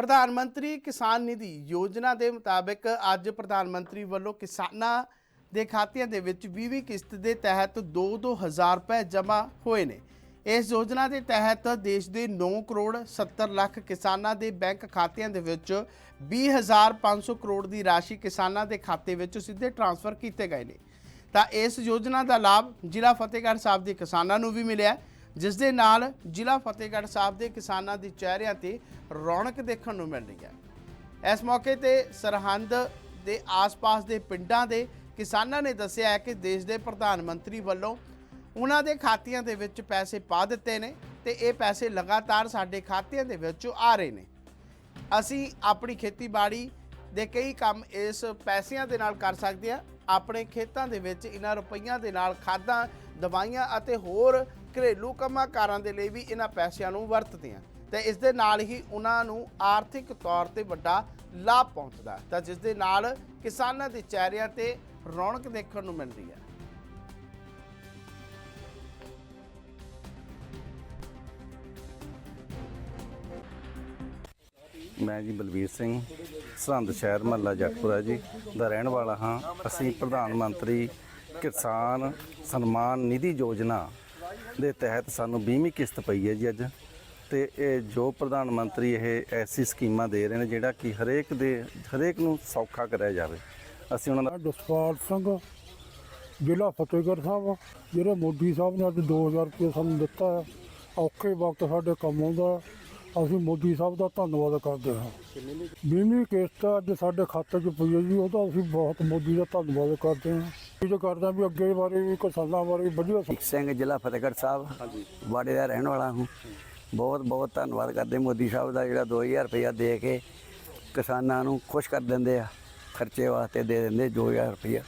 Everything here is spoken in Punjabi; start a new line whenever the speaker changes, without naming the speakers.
ਪ੍ਰਧਾਨ ਮੰਤਰੀ ਕਿਸਾਨ ਨਿਧੀ ਯੋਜਨਾ ਦੇ ਮੁਤਾਬਕ ਅੱਜ ਪ੍ਰਧਾਨ ਮੰਤਰੀ ਵੱਲੋਂ ਕਿਸਾਨਾਂ ਦੇ ਖਾਤਿਆਂ ਦੇ ਵਿੱਚ 20ਵੀਂ ਕਿਸ਼ਤ ਦੇ ਤਹਿਤ 2-2 ਹਜ਼ਾਰ ਰੁਪਏ ਜਮ੍ਹਾਂ ਹੋਏ ਨੇ। ਇਸ ਯੋਜਨਾ ਦੇ ਤਹਿਤ ਦੇਸ਼ ਦੇ 9 ਕਰੋੜ 70 ਲੱਖ ਕਿਸਾਨਾਂ ਦੇ ਬੈਂਕ ਖਾਤਿਆਂ ਦੇ ਵਿੱਚ 20500 ਕਰੋੜ ਦੀ ਰਾਸ਼ੀ ਕਿਸਾਨਾਂ ਦੇ ਖਾਤੇ ਵਿੱਚ ਸਿੱਧੇ ਟ੍ਰਾਂਸਫਰ ਕੀਤੇ ਗਏ ਨੇ। ਤਾਂ ਇਸ ਯੋਜਨਾ ਦਾ ਲਾਭ ਜ਼ਿਲ੍ਹਾ ਫਤਿਹਗੜ੍ਹ ਸਾਹਿਬ ਦੇ ਕਿਸਾਨਾਂ ਨੂੰ ਵੀ ਮਿਲਿਆ ਹੈ, ਜਿਸ ਦੇ ਨਾਲ ਜ਼ਿਲ੍ਹਾ ਫਤਿਹਗੜ੍ਹ ਸਾਹਿਬ ਦੇ ਕਿਸਾਨਾਂ ਦੇ ਚਿਹਰਿਆਂ ਤੇ ਰੌਣਕ ਦੇਖਣ ਨੂੰ ਮਿਲ ਰਹੀ ਹੈ। ਇਸ ਮੌਕੇ ਤੇ ਸਰਹੰਦ ਦੇ ਆਸ-ਪਾਸ ਦੇ ਪਿੰਡਾਂ ਦੇ ਕਿਸਾਨਾਂ ਨੇ ਦੱਸਿਆ ਹੈ ਕਿ ਦੇਸ਼ ਦੇ ਪ੍ਰਧਾਨ ਮੰਤਰੀ ਵੱਲੋਂ ਉਹਨਾਂ ਦੇ ਖਾਤਿਆਂ ਦੇ ਵਿੱਚ ਪੈਸੇ ਪਾ ਦਿੱਤੇ ਨੇ ਤੇ ਇਹ ਪੈਸੇ ਲਗਾਤਾਰ ਸਾਡੇ ਖਾਤਿਆਂ ਦੇ ਵਿੱਚ ਆ ਰਹੇ ਨੇ। ਅਸੀਂ ਆਪਣੀ ਖੇਤੀਬਾੜੀ ਦੇ ਕਈ ਕੰਮ ਇਸ ਪੈਸਿਆਂ ਦੇ ਨਾਲ ਕਰ ਸਕਦੇ ਹਾਂ। ਆਪਣੇ ਖੇਤਾਂ ਦੇ ਵਿੱਚ ਇਹਨਾਂ ਰੁਪਈਆਂ ਦੇ ਨਾਲ ਖਾਦਾਂ, ਦਵਾਈਆਂ ਅਤੇ ਹੋਰ ਘਰੇਲੂ ਕੰਮਾਂ ਕਾਰਾਂ ਦੇ ਲਈ ਵੀ ਇਹਨਾਂ ਪੈਸਿਆਂ ਨੂੰ ਵਰਤਦੇ ਹਾਂ ਤੇ ਇਸ ਦੇ ਨਾਲ ਹੀ ਉਹਨਾਂ ਨੂੰ ਆਰਥਿਕ ਤੌਰ ਤੇ ਵੱਡਾ ਲਾਭ ਪਹੁੰਚਦਾ ਤਾਂ ਜਿਸ ਦੇ ਨਾਲ ਕਿਸਾਨਾਂ ਦੇ ਚਿਹਰਿਆਂ ਤੇ ਰੌਣਕ ਦੇਖਣ ਨੂੰ ਮਿਲਦੀ ਹੈ।
ਮੈਂ ਜੀ ਬਲਵੀਰ ਸਿੰਘ, ਸਰਹੰਦ ਸ਼ਹਿਰ ਮਹੱਲਾ ਜਗਤਪੁਰਾ ਜੀ, ਦਾ ਰਹਿਣ ਵਾਲਾ ਹਾਂ। ਅਸੀਂ ਪ੍ਰਧਾਨ ਮੰਤਰੀ ਕਿਸਾਨ ਸਨਮਾਨ ਨਿਧੀ ਯੋਜਨਾ ਦੇ ਤਹਿਤ ਸਾਨੂੰ 20ਵੀਂ ਕਿਸ਼ਤ ਪਈ ਹੈ ਜੀ ਅੱਜ। ਤੇ ਇਹ ਜੋ ਪ੍ਰਧਾਨ ਮੰਤਰੀ ਇਹ ਐਸੀ ਸਕੀਮਾਂ ਦੇ ਰਹੇ ਨੇ, ਜਿਹੜਾ ਕਿ ਹਰੇਕ ਦੇ, ਹਰੇਕ ਨੂੰ ਸੌਖਾ ਕਰਿਆ ਜਾਵੇ। ਅਸੀਂ ਉਹਨਾਂ ਦਾ
ਮੈਂ ਜਸਪਾਲ ਸਿੰਘ, ਜ਼ਿਲ੍ਹਾ ਫਤਿਹਗੜ੍ਹ ਸਾਹਿਬ। ਜਿਹੜੇ ਮੋਦੀ ਸਾਹਿਬ ਨੇ ਅੱਜ 2000 ਰੁਪਏ ਸਾਨੂੰ ਦਿੱਤਾ ਹੈ, ਔਖੇ ਵਕਤ ਸਾਡੇ ਕੰਮ ਆਉਂਦਾ ਅਸੀਂ ਮੋਦੀ ਸਾਹਿਬ ਦਾ ਧੰਨਵਾਦ ਕਰਦੇ ਹਾਂ। ਵੀਹਵੀਂ ਕਿਸ਼ਤ ਅੱਜ ਸਾਡੇ ਖਾਤੇ 'ਚ ਪਈ ਹੈ ਜੀ, ਉਹਦਾ ਅਸੀਂ ਬਹੁਤ ਮੋਦੀ ਦਾ ਧੰਨਵਾਦ ਕਰਦੇ ਹਾਂ। ਇਹ ਕਰਦੇ ਵੀ ਅੱਗੇ ਬਾਰੇ ਵੀ ਕਿਸਾਨਾਂ ਬਾਰੇ ਵੀ ਵਧੀਆ
ਇੱਕ ਸਿੰਘ ਜ਼ਿਲ੍ਹਾ ਫਤਿਹਗੜ੍ਹ ਸਾਹਿਬ ਵਾੜੇ ਦਾ ਰਹਿਣ ਵਾਲਾ ਹਾਂ। ਬਹੁਤ ਬਹੁਤ ਧੰਨਵਾਦ ਕਰਦੇ ਮੋਦੀ ਸਾਹਿਬ ਦਾ ਜਿਹੜਾ 2000 ਰੁਪਇਆ ਦੇ ਕੇ ਕਿਸਾਨਾਂ ਨੂੰ ਖੁਸ਼ ਕਰ ਦਿੰਦੇ ਆ ਖਰਚੇ ਵਾਸਤੇ ਦੇ ਦਿੰਦੇ 2000 ਰੁਪਇਆ।